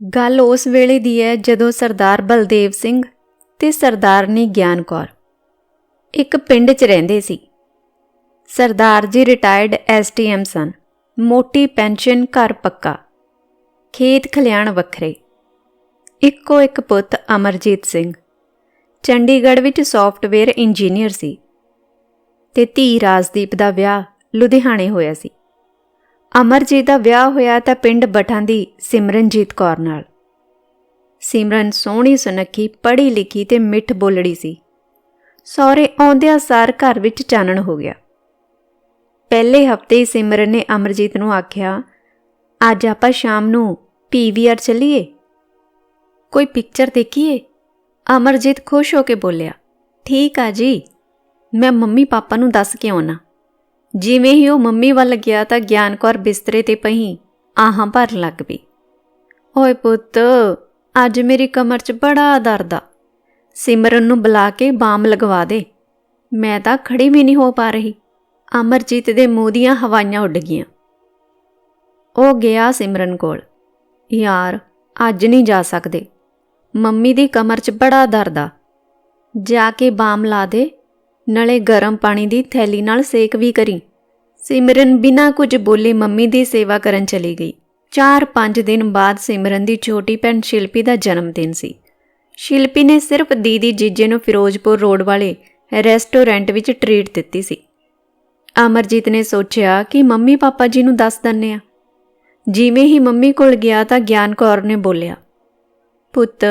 ਗੱਲ ਉਸ ਵੇਲੇ ਦੀ ਹੈ ਜਦੋਂ ਸਰਦਾਰ ਬਲਦੇਵ ਸਿੰਘ ਤੇ ਸਰਦਾਰਨੀ ਗਿਆਨ ਕੌਰ ਇੱਕ ਪਿੰਡ 'ਚ ਰਹਿੰਦੇ ਸੀ। ਸਰਦਾਰ ਜੀ ਰਿਟਾਇਰਡ ਐਸਟੀਐਮ ਸਨ। ਮੋਟੀ ਪੈਨਸ਼ਨ ਘਰ ਪੱਕਾ। ਖੇਤ ਖਲਿਆਣ ਵੱਖਰੇ। ਇੱਕੋ ਇੱਕ ਪੁੱਤ ਅਮਰਜੀਤ ਸਿੰਘ। ਚੰਡੀਗੜ੍ਹ ਵਿੱਚ ਸੌਫਟਵੇਅਰ ਇੰਜੀਨੀਅਰ ਸੀ। ਤੇ ਧੀ ਰਾਜਦੀਪ ਦਾ ਵਿਆਹ ਲੁਧਿਆਣੇ ਹੋਇਆ ਸੀ। ਅਮਰਜੀਤ ਦਾ ਵਿਆਹ ਹੋਇਆ ਤਾਂ ਪਿੰਡ ਬਠਾਂ ਦੀ ਸਿਮਰਨਜੀਤ ਕੌਰ ਨਾਲ। ਸਿਮਰਨ ਸੋਹਣੀ ਸੁਨੱਖੀ ਪੜ੍ਹੀ ਲਿਖੀ ਤੇ ਮਿੱਠ ਬੋਲੜੀ ਸੀ। ਸਹੁਰੇ ਆਉਂਦਿਆਂ ਸਾਰ ਘਰ ਵਿੱਚ ਚਾਨਣ ਹੋ ਗਿਆ। ਪਹਿਲੇ ਹਫ਼ਤੇ ਹੀ ਸਿਮਰਨ ਨੇ ਅਮਰਜੀਤ ਨੂੰ ਆਖਿਆ, ਅੱਜ ਆਪਾਂ ਸ਼ਾਮ ਨੂੰ ਪੀਵੀਆਰ ਚੱਲੀਏ? ਕੋਈ ਪਿਕਚਰ ਦੇਖੀਏ? ਅਮਰਜੀਤ ਖੁਸ਼ ਹੋ ਕੇ ਬੋਲਿਆ, ਠੀਕ ਆ ਜੀ, ਮੈਂ ਮੰਮੀ ਪਾਪਾ ਨੂੰ ਦੱਸ ਕੇ ਆਉਣਾ ਜਿਵੇਂ ਹੀ ਉਹ ਮੰਮੀ ਵੱਲ ਗਿਆ ਤਾਂ ਗਿਆਨ ਕੌਰ ਬਿਸਤਰੇ ਤੇ ਪਈ, ਆਹਾਂ ਭਰ ਲੱਗ ਪਈ। ਓਏ ਪੁੱਤ, ਅੱਜ ਮੇਰੀ ਕਮਰ 'ਚ ਬੜਾ ਦਰਦ ਆ। ਸਿਮਰਨ ਨੂੰ ਬੁਲਾ ਕੇ ਬਾਮ ਲਗਵਾ ਦੇ। ਮੈਂ ਤਾਂ ਖੜੀ ਵੀ ਨਹੀਂ ਹੋ ਪਾ ਰਹੀ। ਅਮਰਜੀਤ ਦੇ ਮੂੰਹ ਦੀਆਂ ਹਵਾਈਆਂ ਉੱਡ ਗਈਆਂ। ਉਹ ਗਿਆ ਸਿਮਰਨ ਕੋਲ। ਯਾਰ, ਅੱਜ ਨਹੀਂ ਜਾ ਸਕਦੇ। ਮੰਮੀ ਦੀ ਕਮਰ 'ਚ ਬੜਾ ਦਰਦ ਆ। ਜਾ ਕੇ ਬਾਮ ਲਾ ਦੇ ਨਾਲੇ ਗਰਮ ਪਾਣੀ ਦੀ ਥੈਲੀ ਨਾਲ ਸੇਕ ਵੀ ਕਰੀ। ਸਿਮਰਨ ਬਿਨਾਂ ਕੁਝ ਬੋਲੇ ਮੰਮੀ ਦੀ ਸੇਵਾ ਕਰਨ ਚਲੀ ਗਈ। 4-5 ਦਿਨ ਬਾਅਦ ਸਿਮਰਨ ਦੀ ਛੋਟੀ ਭੈਣ ਸ਼ਿਲਪੀ ਦਾ ਜਨਮ ਦਿਨ ਸੀ। ਸ਼ਿਲਪੀ ਨੇ ਸਿਰਫ ਦੀਦੀ ਜੀਜੇ ਨੂੰ ਫਿਰੋਜ਼ਪੁਰ ਰੋਡ ਵਾਲੇ ਰੈਸਟੋਰੈਂਟ ਵਿੱਚ ਟ੍ਰੀਟ ਦਿੱਤੀ ਸੀ। ਅਮਰਜੀਤ ਨੇ ਸੋਚਿਆ ਕਿ ਮੰਮੀ ਪਾਪਾ ਜੀ ਨੂੰ ਦੱਸ ਦੰਨੇ ਆ ਜਿਵੇਂ ਹੀ ਮੰਮੀ ਕੋਲ ਗਿਆ ਤਾਂ ਗਿਆਨ ਕੌਰ ਨੇ ਬੋਲਿਆ, ਪੁੱਤ,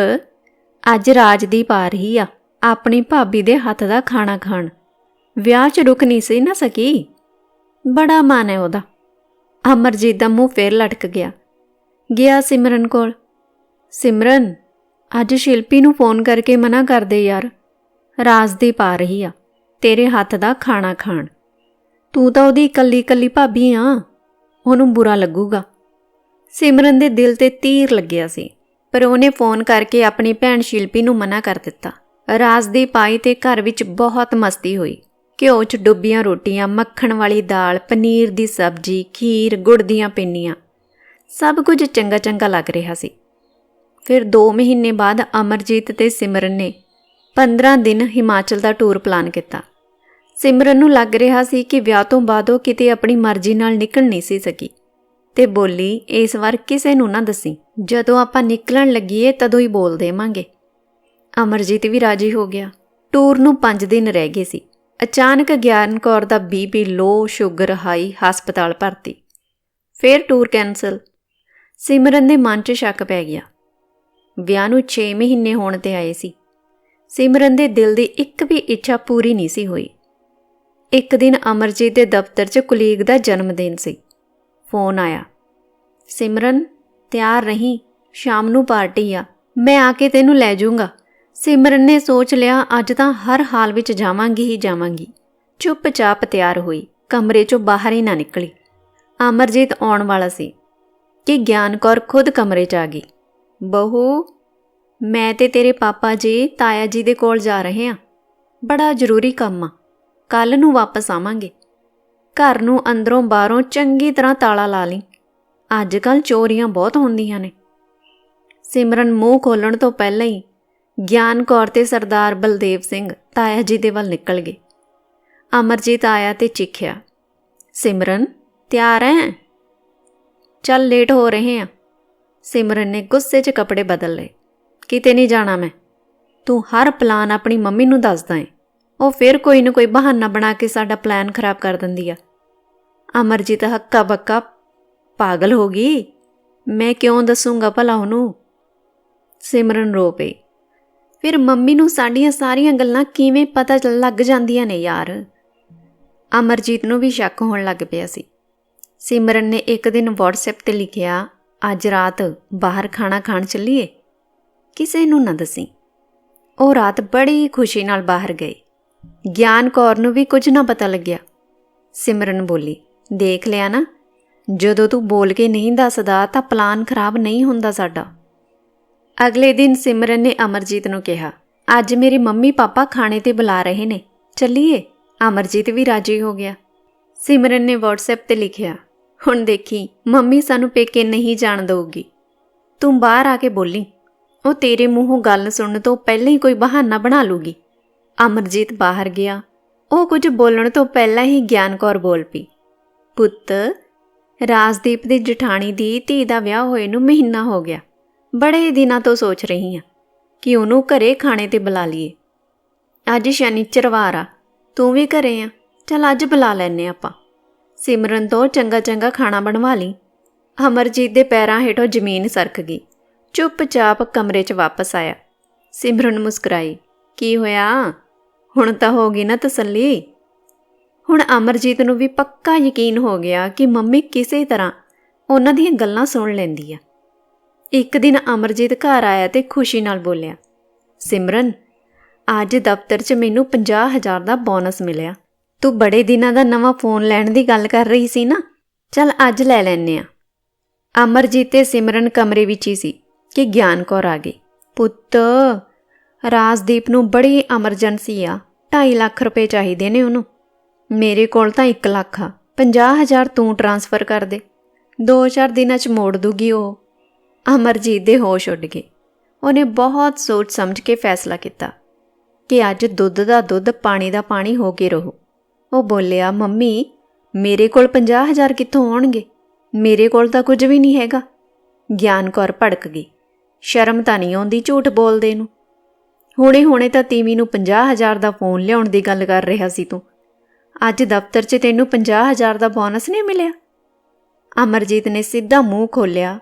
ਅੱਜ ਰਾਜ ਦੀ ਪਾ ਰਹੀ ਆ। ਆਪਣੀ ਭਾਬੀ ਦੇ ਹੱਥ ਦਾ ਖਾਣਾ ਖਾਣ। ਵਿਆਹ 'ਚ ਰੁਕ ਨਹੀਂ ਸੀ ਨਾ ਸਕੀ। ਬੜਾ ਮਨ ਹੈ ਉਹਦਾ। ਅਮਰਜੀਤ ਦਾ ਮੂੰਹ ਫੇਰ ਲਟਕ ਗਿਆ। ਗਿਆ ਸਿਮਰਨ ਕੋਲ। ਸਿਮਰਨ, ਅੱਜ ਸ਼ਿਲਪੀ ਨੂੰ ਫੋਨ ਕਰਕੇ ਮਨਾ ਕਰ ਦੇ ਯਾਰ। ਰਾਜਦੀਪ ਆ ਰਹੀ ਆ, ਤੇਰੇ ਹੱਥ ਦਾ ਖਾਣਾ ਖਾਣ। ਤੂੰ ਤਾਂ ਉਹਦੀ ਇਕੱਲੀ ਇਕੱਲੀ ਭਾਬੀ ਆ। ਉਹਨੂੰ ਬੁਰਾ ਲੱਗੂਗਾ। ਸਿਮਰਨ ਦੇ ਦਿਲ ਤੇ ਤੀਰ ਲੱਗਿਆ ਸੀ, ਪਰ ਉਹਨੇ ਫੋਨ ਕਰਕੇ ਆਪਣੀ ਭੈਣ ਸ਼ਿਲਪੀ ਨੂੰ ਮਨਾ ਕਰ ਦਿੱਤਾ। ਰਾਜਦੀਪ ਆਈ ਤੇ ਘਰ ਵਿੱਚ ਬਹੁਤ ਮਸਤੀ ਹੋਈ। ਘਿਓ 'ਚ ਡੁੱਬੀਆਂ ਰੋਟੀਆਂ, ਮੱਖਣ ਵਾਲੀ ਦਾਲ, ਪਨੀਰ ਦੀ ਸਬਜ਼ੀ, ਖੀਰ, ਗੁੜ ਦੀਆਂ ਪਿੰਨੀਆਂ। ਸਭ ਕੁਝ ਚੰਗਾ ਚੰਗਾ ਲੱਗ ਰਿਹਾ ਸੀ। ਫਿਰ 2 ਮਹੀਨੇ ਬਾਅਦ ਅਮਰਜੀਤ ਤੇ ਸਿਮਰਨ ਨੇ 15 ਦਿਨ ਹਿਮਾਚਲ ਦਾ ਟੂਰ ਪਲਾਨ ਕੀਤਾ। ਸਿਮਰਨ ਨੂੰ ਲੱਗ ਰਿਹਾ ਸੀ ਕਿ ਵਿਆਹ ਤੋਂ ਬਾਅਦ ਉਹ ਕਿਤੇ ਆਪਣੀ ਮਰਜ਼ੀ ਨਾਲ ਨਿਕਲ ਨਹੀਂ ਸੀ ਸਕੀ। ਤੇ ਬੋਲੀ, ਇਸ ਵਾਰ ਕਿਸੇ ਨੂੰ ਨਾ ਦੱਸੀ। ਜਦੋਂ ਆਪਾਂ ਨਿਕਲਣ ਲੱਗੀਏ, ਤਦੋਂ ਹੀ ਬੋਲ ਦੇਵਾਂਗੇ। ਅਮਰਜੀਤ ਵੀ ਰਾਜੀ ਹੋ ਗਿਆ। ਟੂਰ ਨੂੰ 5 ਦਿਨ ਰਹਿ ਗਏ ਸੀ। ਅਚਾਨਕ ਗਿਆਨ ਕੌਰ ਦਾ ਬੀਪੀ ਲੋ, ਸ਼ੂਗਰ ਹਾਈ, ਹਸਪਤਾਲ ਭਰਤੀ। ਫਿਰ ਟੂਰ ਕੈਨਸਲ ਸਿਮਰਨ ਦੇ ਮਨ 'ਚ ਸ਼ੱਕ ਪੈ ਗਿਆ। ਵਿਆਹ ਨੂੰ 6 ਮਹੀਨੇ ਹੋਣ ਤੇ ਆਏ ਸੀ। ਸਿਮਰਨ ਦੇ ਦਿਲ ਦੀ ਇੱਕ ਵੀ ਇੱਛਾ ਪੂਰੀ ਨਹੀਂ ਸੀ ਹੋਈ। ਇੱਕ ਦਿਨ ਅਮਰਜੀਤ ਦੇ ਦਫ਼ਤਰ 'ਚ ਕੁਲੀਗ ਦਾ ਜਨਮ ਦਿਨ ਸੀ। ਫੋਨ ਆਇਆ। ਸਿਮਰਨ, ਤਿਆਰ ਰਹੀ, ਸ਼ਾਮ ਨੂੰ ਪਾਰਟੀ ਆ। ਮੈਂ ਆ ਕੇ ਤੈਨੂੰ ਲੈ ਜਾਊਂਗਾ। ਸਿਮਰਨ ਨੇ ਸੋਚ ਲਿਆ, ਅੱਜ ਤਾਂ ਹਰ ਹਾਲ ਵਿੱਚ ਜਾਵਾਂਗੀ ਹੀ ਜਾਵਾਂਗੀ। ਚੁੱਪਚਾਪ ਤਿਆਰ ਹੋਈ, ਕਮਰੇ 'ਚੋਂ ਬਾਹਰ ਹੀ ਨਾ ਨਿਕਲੀ। ਅਮਰਜੀਤ ਆਉਣ ਵਾਲਾ ਸੀ ਕਿ ਗਿਆਨ ਕੌਰ ਖੁਦ ਕਮਰੇ 'ਚ ਆ ਗਈ। ਬਹੂ, ਮੈਂ ਤੇ ਤੇਰੇ ਪਾਪਾ ਜੀ, ਤਾਇਆ ਜੀ ਦੇ ਕੋਲ ਜਾ ਰਹੇ ਹਾਂ ਬੜਾ ਜ਼ਰੂਰੀ ਕੰਮ ਆ। ਕੱਲ ਨੂੰ ਵਾਪਸ ਆਵਾਂਗੇ। ਘਰ ਨੂੰ ਅੰਦਰੋਂ ਬਾਹਰੋਂ ਚੰਗੀ ਤਰ੍ਹਾਂ ਤਾਲਾ ਲਾ ਲਈ। ਅੱਜ ਕੱਲ ਚੋਰੀਆਂ ਬਹੁਤ ਹੁੰਦੀਆਂ ਨੇ। ਸਿਮਰਨ ਮੂੰਹ ਖੋਲਣ ਤੋਂ ਪਹਿਲਾਂ ਹੀ ਗਿਆਨ ਕੌਰ ਤੇ ਸਰਦਾਰ ਬਲਦੇਵ ਸਿੰਘ ਤਾਇਆ ਜੀ ਦੇ ਵੱਲ ਨਿਕਲ ਗਏ। ਅਮਰਜੀਤ ਆਇਆ ਤੇ ਚਿੱਖਿਆ, ਸਿਮਰਨ, ਤਿਆਰ ਹੈ ਚੱਲ ਲੇਟ ਹੋ ਰਹੇ ਆ। ਸਿਮਰਨ ਨੇ ਗੁੱਸੇ 'ਚ ਕੱਪੜੇ ਬਦਲ ਲਏ, ਕਿਤੇ ਨਹੀਂ ਜਾਣਾ ਮੈਂ। ਤੂੰ ਹਰ ਪਲਾਨ ਆਪਣੀ ਮੰਮੀ ਨੂੰ ਦੱਸਦਾ ਏ। ਉਹ ਫਿਰ ਕੋਈ ਨਾ ਕੋਈ ਬਹਾਨਾ ਬਣਾ ਕੇ ਸਾਡਾ ਪਲਾਨ ਖਰਾਬ ਕਰ ਦਿੰਦੀ ਆ। ਅਮਰਜੀਤ ਹੱਕਾ ਬੱਕਾ ਪਾਗਲ ਹੋ ਗਈ? ਮੈਂ ਕਿਉਂ ਦੱਸੂਗਾ ਭਲਾ ਉਹਨੂੰ? ਸਿਮਰਨ ਰੋ ਪਈ। ਫਿਰ ਮੰਮੀ ਨੂੰ ਸਾਡੀਆਂ ਸਾਰੀਆਂ ਗੱਲਾਂ ਕਿਵੇਂ ਪਤਾ ਲੱਗ ਜਾਂਦੀਆਂ ਨੇ ਯਾਰ। ਅਮਰਜੀਤ ਨੂੰ ਵੀ ਸ਼ੱਕ ਹੋਣ ਲੱਗ ਪਿਆ ਸੀ। ਸਿਮਰਨ ਨੇ ਇੱਕ ਦਿਨ WhatsApp ਤੇ ਲਿਖਿਆ, ਅੱਜ ਰਾਤ ਬਾਹਰ ਖਾਣਾ ਖਾਣ ਚੱਲੀਏ? ਕਿਸੇ ਨੂੰ ਨਾ ਦੱਸੀ। ਉਹ ਰਾਤ ਬੜੀ ਖੁਸ਼ੀ ਨਾਲ ਬਾਹਰ ਗਏ। ਗਿਆਨ ਕੌਰ ਨੂੰ ਵੀ ਕੁਝ ਨਾ ਪਤਾ ਲੱਗਿਆ। ਸਿਮਰਨ ਬੋਲੀ, ਦੇਖ ਲਿਆ ਨਾ, ਜਦੋਂ ਤੂੰ ਬੋਲ ਕੇ ਨਹੀਂ ਦੱਸਦਾ ਤਾਂ ਪਲਾਨ ਖਰਾਬ ਨਹੀਂ ਹੁੰਦਾ ਸਾਡਾ। ਅਗਲੇ ਦਿਨ ਸਿਮਰਨ ਨੇ ਅਮਰਜੀਤ ਨੂੰ ਕਿਹਾ, ਅੱਜ ਮੇਰੇ ਮੰਮੀ ਪਾਪਾ ਖਾਣੇ ਤੇ ਬੁਲਾ ਰਹੇ ਨੇ। ਚੱਲੀਏ? ਅਮਰਜੀਤ ਵੀ ਰਾਜੀ ਹੋ ਗਿਆ। ਸਿਮਰਨ ਨੇ WhatsApp ਤੇ ਲਿਖਿਆ, ਹੁਣ ਦੇਖੀ, ਮੰਮੀ ਸਾਨੂੰ ਪੇਕੇ ਨਹੀਂ ਜਾਣ ਦਊਗੀ। ਤੂੰ ਬਾਹਰ ਆ ਕੇ ਬੋਲੀ। ਉਹ ਤੇਰੇ ਮੂੰਹੋਂ ਗੱਲ ਸੁਣਨ ਤੋਂ ਪਹਿਲਾਂ ਹੀ ਕੋਈ ਬਹਾਨਾ ਬਣਾ ਲੂਗੀ ਅਮਰਜੀਤ ਬਾਹਰ ਗਿਆ। ਉਹ ਕੁਝ ਬੋਲਣ ਤੋਂ ਪਹਿਲਾਂ ਹੀ ਗਿਆਨ ਕੌਰ ਬੋਲ ਪਈ, ਪੁੱਤ, ਰਾਜਦੀਪ ਦੀ ਜਠਾਣੀ ਦੀ ਧੀ ਦਾ ਵਿਆਹ ਹੋਏ ਨੂੰ ਮਹੀਨਾ ਹੋ ਗਿਆ। ਬੜੇ ਦਿਨਾਂ ਤੋਂ ਸੋਚ ਰਹੀ ਹਾਂ ਕਿ ਉਹਨੂੰ ਘਰੇ ਖਾਣੇ ਤੇ ਬੁਲਾ ਲਈਏ। ਅੱਜ ਸ਼ਨੀਚਰਵਾਰ ਆ, ਤੂੰ ਵੀ ਘਰੇ ਆ, ਚਲ ਅੱਜ ਬੁਲਾ ਲੈਨੇ ਆਪਾਂ। ਸਿਮਰਨ ਤੋਂ ਚੰਗਾ ਚੰਗਾ ਖਾਣਾ ਬਣਵਾ ਲਈ। ਅਮਰਜੀਤ ਦੇ ਪੈਰਾਂ ਹੇਠੋਂ ਜ਼ਮੀਨ ਸਰਕ ਗਈ। ਚੁੱਪਚਾਪ ਕਮਰੇ 'ਚ ਵਾਪਸ ਆਇਆ। ਸਿਮਰਨ ਮੁਸਕਰਾਈ, ਕੀ ਹੋਇਆ? ਹੁਣ ਤਾਂ ਹੋ ਗਈ ਨਾ ਤਸੱਲੀ? ਹੁਣ ਅਮਰਜੀਤ ਨੂੰ ਵੀ ਪੱਕਾ ਯਕੀਨ ਹੋ ਗਿਆ ਕਿ ਮੰਮੀ ਕਿਸੇ ਤਰ੍ਹਾਂ ਉਹਨਾਂ ਦੀਆਂ ਗੱਲਾਂ ਸੁਣ ਲੈਂਦੀ ਆ। ਇੱਕ ਦਿਨ ਅਮਰਜੀਤ ਘਰ ਆਇਆ ਤੇ ਖੁਸ਼ੀ ਨਾਲ ਬੋਲਿਆ, ਸਿਮਰਨ, ਅੱਜ ਦਫ਼ਤਰ 'ਚ ਮੈਨੂੰ 50000 ਦਾ ਬੋਨਸ ਮਿਲਿਆ। ਤੂੰ ਬੜੇ ਦਿਨਾਂ ਦਾ ਨਵਾਂ ਫੋਨ ਲੈਣ ਦੀ ਗੱਲ ਕਰ ਰਹੀ ਸੀ ਨਾ? ਚੱਲ ਅੱਜ ਲੈ ਲੈਨੇ ਆ। ਅਮਰਜੀਤ ਤੇ ਸਿਮਰਨ ਕਮਰੇ ਵਿੱਚ ਹੀ ਸੀ ਕਿ ਗਿਆਨ ਕੌਰ ਆ ਗਈ। ਪੁੱਤ, ਰਾਜਦੀਪ ਨੂੰ ਬੜੀ ਐਮਰਜੈਂਸੀ ਆ 2.5 ਲੱਖ ਰੁਪਏ ਚਾਹੀਦੇ ਨੇ ਉਹਨੂੰ। ਮੇਰੇ ਕੋਲ ਤਾਂ 1 ਲੱਖ ਆ 50000 ਤੂੰ ਟਰਾਂਸਫਰ ਕਰ ਦੇ। 2-4 ਦਿਨਾਂ 'ਚ ਮੋੜ ਦੂਗੀ ਉਹ। ਅਮਰਜੀਤ ਦੇ ਹੋਸ਼ ਉੱਡ ਗਏ। ਉਹਨੇ ਬਹੁਤ ਸੋਚ ਸਮਝ ਕੇ ਫੈਸਲਾ ਕੀਤਾ ਕਿ ਅੱਜ ਦੁੱਧ ਦਾ ਦੁੱਧ ਪਾਣੀ ਦਾ ਪਾਣੀ ਹੋ ਕੇ ਰਹੋ। ਉਹ ਬੋਲਿਆ, ਮੰਮੀ, ਮੇਰੇ ਕੋਲ 50000 ਕਿੱਥੋਂ ਆਉਣਗੇ? ਮੇਰੇ ਕੋਲ ਤਾਂ ਕੁਝ ਵੀ ਨਹੀਂ ਹੈਗਾ। ਗਿਆਨ ਕੌਰ ਭੜਕ ਗਈ। ਸ਼ਰਮ ਤਾਂ ਨਹੀਂ ਆਉਂਦੀ ਝੂਠ ਬੋਲਦੇ ਨੂੰ। ਹੁਣੇ ਹੁਣੇ ਤਾਂ ਤੀਵੀ ਨੂੰ 50000 ਦਾ ਫੋਨ ਲਿਆਉਣ ਦੀ ਗੱਲ ਕਰ ਰਿਹਾ ਸੀ ਤੂੰ। ਅੱਜ ਦਫ਼ਤਰ 'ਚ ਤੈਨੂੰ 50000 ਦਾ ਬੋਨਸ ਨਹੀਂ ਮਿਲਿਆ? ਅਮਰਜੀਤ ਨੇ ਸਿੱਧਾ ਮੂੰਹ ਖੋਲਿਆ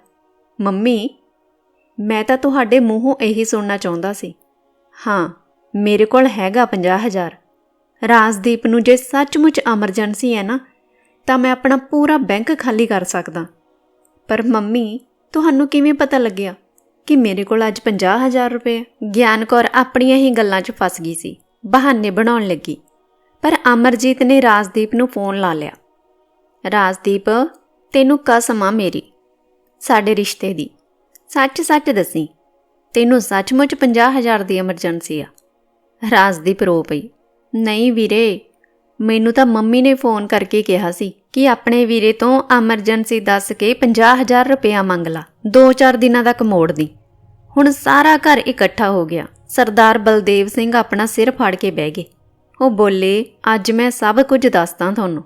ਮੰਮੀ, ਮੈਂ ਤਾਂ ਤੁਹਾਡੇ ਮੂੰਹੋਂ ਇਹੀ ਸੁਣਨਾ ਚਾਹੁੰਦਾ ਸੀ। ਹਾਂ, ਮੇਰੇ ਕੋਲ ਹੈਗਾ 50000 ਰਾਜਦੀਪ ਨੂੰ ਜੇ ਸੱਚਮੁੱਚ ਐਮਰਜੈਂਸੀ ਹੈ ਨਾ, ਤਾਂ ਮੈਂ ਆਪਣਾ ਪੂਰਾ ਬੈਂਕ ਖਾਲੀ ਕਰ ਸਕਦਾ। ਪਰ ਮੰਮੀ, ਤੁਹਾਨੂੰ ਕਿਵੇਂ ਪਤਾ ਲੱਗਿਆ ਕਿ ਮੇਰੇ ਕੋਲ ਅੱਜ 50000 ਰੁਪਏ ਗਿਆਨ ਕੌਰ ਆਪਣੀਆਂ ਹੀ ਗੱਲਾਂ 'ਚ ਫਸ ਗਈ ਸੀ, ਬਹਾਨੇ ਬਣਾਉਣ ਲੱਗੀ। ਪਰ ਅਮਰਜੀਤ ਨੇ ਰਾਜਦੀਪ ਨੂੰ ਫੋਨ ਲਾ ਲਿਆ। ਰਾਜਦੀਪ, ਤੈਨੂੰ ਕਸਮ ਆ ਮੇਰੀ। ਸਾਡੇ ਰਿਸ਼ਤੇ ਦੀ। ਸੱਚ-ਸੱਚ ਦੱਸੀ, ਤੈਨੂੰ ਸੱਚਮੁੱਚ 50000 ਦੀ ਐਮਰਜੈਂਸੀ ਆ। ਰਾਜਦੀਪ ਰੋ ਪਈ, ਨਹੀਂ ਵੀਰੇ, ਮੈਨੂੰ ਤਾਂ ਮੰਮੀ ਨੇ ਫੋਨ ਕਰਕੇ ਕਿਹਾ ਸੀ ਕਿ ਆਪਣੇ ਵੀਰੇ ਤੋਂ ਐਮਰਜੈਂਸੀ ਦੱਸ ਕੇ 50000 ਰੁਪਇਆ ਮੰਗ ਲਾ 2-4 ਦਿਨਾਂ ਤੱਕ ਮੋੜ ਦੀ। ਹੁਣ ਸਾਰਾ ਘਰ ਇਕੱਠਾ ਹੋ ਗਿਆ। ਸਰਦਾਰ ਬਲਦੇਵ ਸਿੰਘ ਆਪਣਾ ਸਿਰ ਫਾੜ ਕੇ ਬਹਿ ਗਏ। ਉਹ ਬੋਲੇ, ਅੱਜ ਮੈਂ ਸਭ ਕੁਝ ਦੱਸਦਾ ਤੁਹਾਨੂੰ।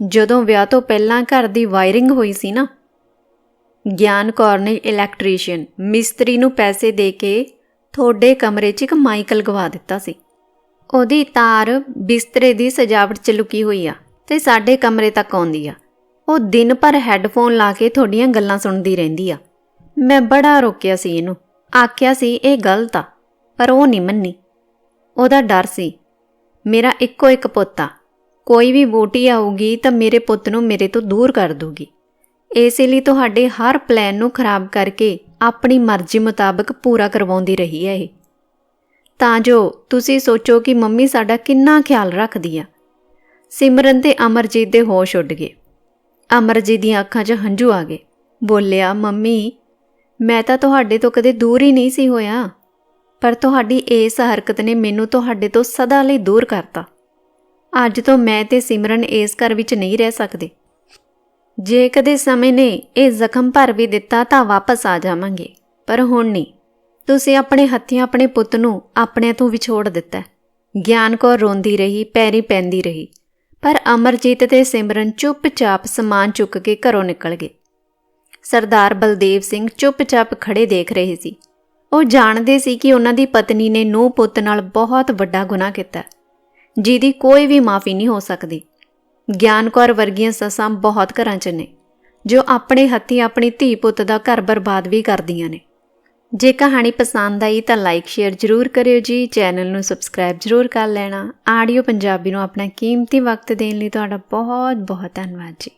ਜਦੋਂ ਵਿਆਹ ਤੋਂ ਪਹਿਲਾਂ ਘਰ ਦੀ ਵਾਇਰਿੰਗ ਹੋਈ ਸੀ ਨਾ ਗਿਆਨ ਕੌਰ ਨੇ ਇਲੈਕਟ੍ਰੀਸ਼ੀਅਨ ਮਿਸਤਰੀ ਨੂੰ ਪੈਸੇ ਦੇ ਕੇ ਤੁਹਾਡੇ ਕਮਰੇ 'ਚ ਇੱਕ ਮਾਈਕ ਲਗਵਾ ਦਿੱਤਾ ਸੀ। ਉਹਦੀ ਤਾਰ ਬਿਸਤਰੇ ਦੀ ਸਜਾਵਟ 'ਚ ਲੁਕੀ ਹੋਈ ਆ ਤੇ ਸਾਡੇ ਕਮਰੇ ਤੱਕ ਆਉਂਦੀ ਆ। ਉਹ ਦਿਨ ਭਰ ਹੈੱਡਫੋਨ ਲਾ ਕੇ ਤੁਹਾਡੀਆਂ ਗੱਲਾਂ ਸੁਣਦੀ ਰਹਿੰਦੀ ਆ। ਮੈਂ ਬੜਾ ਰੋਕਿਆ ਸੀ ਇਹਨੂੰ। ਆਖਿਆ ਸੀ ਇਹ ਗਲਤ ਆ, ਪਰ ਉਹ ਨਹੀਂ ਮੰਨੀ। ਉਹਦਾ ਡਰ ਸੀ। ਮੇਰਾ ਇੱਕੋ ਇੱਕ ਪੁੱਤ ਆ। ਕੋਈ ਵੀ ਬੂਟੀ ਆਊਗੀ ਤਾਂ ਮੇਰੇ ਪੁੱਤ ਨੂੰ ਮੇਰੇ ਤੋਂ ਦੂਰ ਕਰ ਦੂਗੀ ਇਸੇ ਲਈ ਤੁਹਾਡੇ ਹਰ ਪਲਾਨ ਨੂੰ ਖਰਾਬ ਕਰਕੇ ਆਪਣੀ ਮਰਜ਼ੀ ਮੁਤਾਬਕ ਪੂਰਾ ਕਰਵਾਉਂਦੀ ਰਹੀ ਹੈ ਇਹ। ਤਾਂ ਜੋ ਤੁਸੀਂ ਸੋਚੋ ਕਿ ਮੰਮੀ ਸਾਡਾ ਕਿੰਨਾ ਖਿਆਲ ਰੱਖਦੀ ਆ। ਸਿਮਰਨ ਤੇ ਅਮਰਜੀਤ ਦੇ ਹੋਸ਼ ਉੱਡ ਗਏ। ਅਮਰਜੀਤ ਦੀਆਂ ਅੱਖਾਂ 'ਚ ਹੰਝੂ ਆ ਗਏ। ਬੋਲਿਆ, ਮੰਮੀ, ਮੈਂ ਤਾਂ ਤੁਹਾਡੇ ਤੋਂ ਕਦੇ ਦੂਰ ਹੀ ਨਹੀਂ ਸੀ ਹੋਇਆ। ਪਰ ਤੁਹਾਡੀ ਇਸ ਹਰਕਤ ਨੇ ਮੈਨੂੰ ਤੁਹਾਡੇ ਤੋਂ ਸਦਾ ਲਈ ਦੂਰ ਕਰਤਾ। ਅੱਜ ਤੋਂ ਮੈਂ ਤੇ ਸਿਮਰਨ ਇਸ ਘਰ ਵਿੱਚ ਨਹੀਂ ਰਹਿ ਸਕਦੇ। ਜੇ ਕਦੇ ਸਮੇਂ ਨੇ ਇਹ ਜ਼ਖਮ ਭਰ ਵੀ ਦਿੱਤਾ ਤਾਂ ਵਾਪਸ ਆ ਜਾਵਾਂਗੇ। ਪਰ ਹੁਣ ਨਹੀਂ। ਤੁਸੀਂ ਆਪਣੇ ਹੱਥੀਂ ਆਪਣੇ ਪੁੱਤ ਨੂੰ ਆਪਣੇ ਤੋਂ ਵਿਛੋੜ ਦਿੱਤਾ। ਗਿਆਨ ਕੌਰ ਰੋਂਦੀ ਰਹੀ, ਪੈਰੀ ਪੈਂਦੀ ਰਹੀ। ਪਰ ਅਮਰਜੀਤ ਤੇ ਸਿਮਰਨ ਚੁੱਪਚਾਪ ਸਮਾਨ ਚੁੱਕ ਕੇ ਘਰੋਂ ਨਿਕਲ ਗਏ। ਸਰਦਾਰ ਬਲਦੇਵ ਸਿੰਘ ਚੁੱਪਚਾਪ ਖੜੇ ਦੇਖ ਰਹੇ ਸੀ। ਉਹ ਜਾਣਦੇ ਸੀ ਕਿ ਉਹਨਾਂ ਦੀ ਪਤਨੀ ਨੇ ਨੂੰਹ ਪੁੱਤ ਨਾਲ ਬਹੁਤ ਵੱਡਾ ਗੁਨਾਹ ਕੀਤਾ। ਜਿਹਦੀ ਕੋਈ ਵੀ ਮਾਫੀ ਨਹੀਂ ਹੋ ਸਕਦੀ। ਗਿਆਨ ਕੌਰ ਵਰਗੀਆਂ ਸੱਸਾਂ ਬਹੁਤ ਘਰਾਂ 'ਚ ਨੇ, ਜੋ ਆਪਣੇ ਹੱਥੀਂ ਆਪਣੀ ਧੀ ਪੁੱਤ ਦਾ ਘਰ ਬਰਬਾਦ ਵੀ ਕਰਦੀਆਂ ਨੇ। ਜੇ ਕਹਾਣੀ ਪਸੰਦ ਆਈ ਤਾਂ ਲਾਈਕ ਸ਼ੇਅਰ ਜ਼ਰੂਰ ਕਰਿਓ ਜੀ। ਚੈਨਲ ਨੂੰ ਸਬਸਕ੍ਰਾਈਬ ਜ਼ਰੂਰ ਕਰ ਲੈਣਾ। ਆਡੀਓ ਪੰਜਾਬੀ ਨੂੰ ਆਪਣਾ ਕੀਮਤੀ ਵਕਤ ਦੇਣ ਲਈ ਤੁਹਾਡਾ ਬਹੁਤ ਬਹੁਤ ਧੰਨਵਾਦ ਜੀ।